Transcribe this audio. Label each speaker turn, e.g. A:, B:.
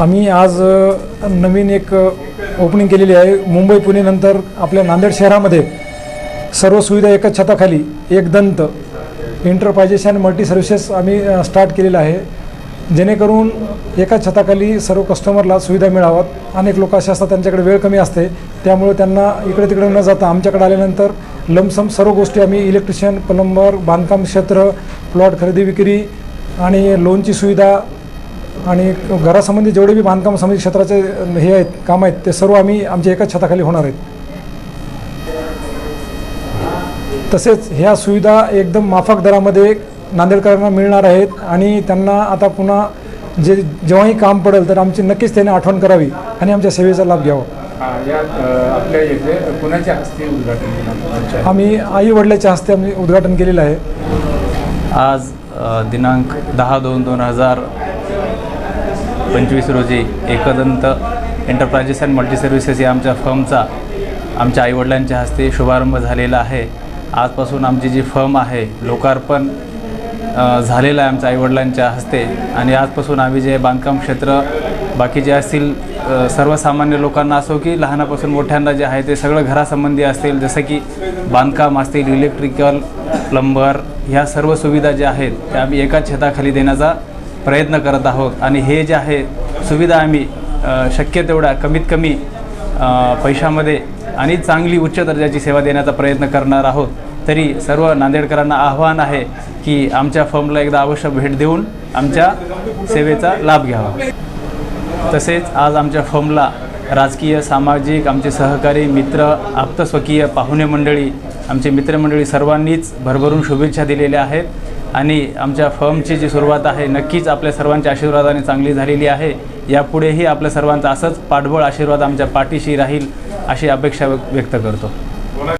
A: आम्ही आज नवीन एक ओपनिंग केलेली आहे. मुंबई पुणे नंतर आपल्या नांदेड शहरामध्ये सर्व सुविधा एकाच छताखाली Ekdant enterprises and multi services आम्ही स्टार्ट केलेलं आहे. जेणेकरून एकाच छताखाली सर्व कस्टमरला सुविधा मिळाव्यात. अनेक लोक असे असतात त्यांच्याकडे वेळ कमी असते. त्यामुळे त्यांना इकडे तिकडे न जाता आमच्याकडे आल्यानंतर लमसम सर्व गोष्टी आम्ही इलेक्ट्रिशियन प्लंबर बांधकाम क्षेत्र प्लॉट खरेदी विक्री आणि लोनची सुविधा आणि घरासंबंधी जेवढे बी बांधकाम संबंधी क्षेत्राचे हे आहेत काम आहेत ते सर्व आम्ही आमच्या एकाच छताखाली होणार आहेत. तसेच ह्या सुविधा एकदम माफक दरामध्ये नांदेडकरांना मिळणार आहेत आणि त्यांना आता पुन्हा जे जेव्हाही काम पडेल तर आमची नक्कीच त्याने आठवण करावी आणि आमच्या सेवेचा लाभ घ्यावा.
B: हा?
A: आम्ही आई वडिलाच्या हस्ते आम्ही उद्घाटन केलेलं आहे.
C: आज दिनांक दहा दोन दोन हजार पंचवीस रोजी Ekdant enterprises and multi services या आमच्या फर्मचा आमच्या आईवडिलांच्या हस्ते शुभारंभ झालेला आहे. आजपासून आमची जी फर्म आहे लोकार्पण झालेलं आहे आमच्या आईवडिलांच्या हस्ते. आणि आजपासून आम्ही जे बांधकाम क्षेत्र बाकी जे असतील सर्वसामान्य लोकांना असो की लहानापासून मोठ्यांना जे आहे ते सगळं घरासंबंधी असतील जसं की बांधकाम असतील इलेक्ट्रिकल प्लंबर ह्या सर्व सुविधा ज्या आहेत त्या आम्ही एकाच छताखाली देण्याचा प्रयत्न करत आहोत. आणि हे जे आहे सुविधा आम्ही शक्य तेवढ्या कमीत कमी पैशामध्ये आणि चांगली उच्च दर्जाची सेवा देण्याचा प्रयत्न करणार आहोत. तरी सर्व नांदेडकरांना आव्हान आहे की आमच्या फर्मला एकदा अवश्य भेट देऊन आमच्या सेवेचा लाभ घ्यावा. तसेच आज आमच्या फर्मला राजकीय सामाजिक आमचे सहकारी मित्र आप्तस्वकीय पाहुणे मंडळी आमचे मित्रमंडळी सर्वांनीच भरभरून शुभेच्छा दिलेल्या आहेत. आणि आमच्या फर्मची जी सुरुवात आहे नक्कीच आपल्या सर्वांच्या आशीर्वादाने चांगली झालेली आहे. यापुढेही आपल्या सर्वांचा असंच पाठबळ आशीर्वाद आमच्या पाठीशी राहील अशी अपेक्षा व्यक्त करतो.